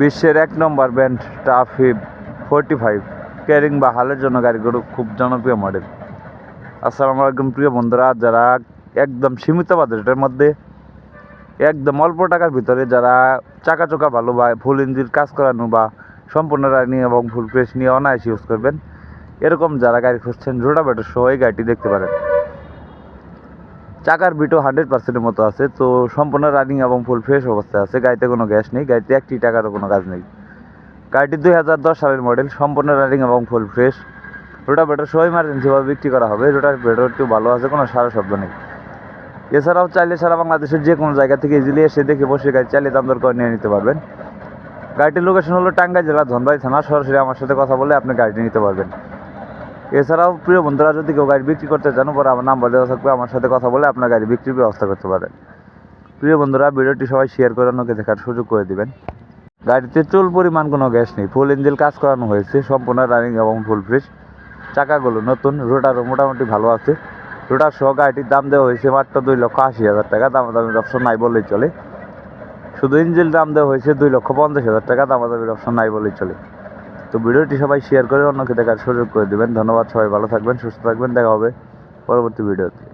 বিশ্বের এক নম্বর ব্যান্ড টাফিব ফোরটি ফাইভ ক্যারিং বা হালের জন্য গাড়িগুলো খুব জনপ্রিয় মডেল আসসালামু আলাইকুম প্রিয় বন্ধুরা, যারা একদম সীমিত বাজেটের মধ্যে, একদম অল্প টাকার ভিতরে যারা চাকা চোকা ভালো বা ফুল ইঞ্জিন কাজ করানো বা সম্পূর্ণ রানিং এবং ফুল ফ্রেশ নিয়ে অনায়াসে ইউজ করবেন, এরকম যারা গাড়ি খুঁজছেন রোটাভেটার সহ এই গাড়িটি দেখতে পারেন। চাকার বিটও হান্ড্রেড পার্সেন্টের মতো আছে, তো সম্পূর্ণ রানিং এবং ফুল ফ্রেশ অবস্থায় আছে, গাড়িতে কোনো গ্যাস নেই, গাড়িতে একটি টাকারও কোনো কাজ নেই। গাড়িটি দুই হাজার দশ সালের মডেল সম্পূর্ণ রানিং এবং ফুল ফ্রেশ রোটাভেটার সহ ইমার্জেন্সিভাবে বিক্রি করা হবে রোটাভেটারটিও ভালো আছে, কোনো সারা শব্দ নেই। এছাড়াও চাইলে সারা বাংলাদেশের যে কোনো জায়গা থেকে ইজিলি এসে দেখে বসে গাড়ি চালিয়ে দাম দর করে নিয়ে নিতে পারবেন। গাড়িটির লোকেশন হলো টাঙ্গাই জেলা ধনবাড়ি থানা, সরাসরি আমার সাথে কথা বলে আপনি গাড়িটি নিতে পারবেন। এছাড়াও প্রিয় বন্ধুরা, যদি কেউ গাড়ি বিক্রি করতে চান পরে আমার নাম্বার দেওয়া থাকবে। আমার সাথে কথা বলে আপনার গাড়ি বিক্রির ব্যবস্থা করতে পারেন। প্রিয় বন্ধুরা, ভিডিওটি সবাই শেয়ার করে অন্যকে দেখার সুযোগ করে দিবেন। গাড়িতে চুল পরিমাণ কোনো গ্যাস নেই। ফুল ইঞ্জিল কাজ করানো হয়েছে। সম্পূর্ণ রানিং এবং ফুল ফ্রেশ চাকাগুলো নতুন। রোটারও মোটামুটি ভালো আছে। রোটার সহ গাড়িটির দাম দেওয়া হয়েছে মাত্র দুই লক্ষ আশি হাজার টাকা। দামাদামির অপশন নাই বললেই চলে। শুধু ইঞ্জিল দাম দেওয়া হয়েছে দুই লক্ষ পঞ্চাশ হাজার টাকা। দামাদামির অপশন নাই বললেই চলে। তো ভিডিওটি সবাই শেয়ার করে অন্যকে দেখার সুযোগ করে দেবেন। ধন্যবাদ, সবাই ভালো থাকবেন, সুস্থ থাকবেন, দেখা হবে পরবর্তী ভিডিওতে।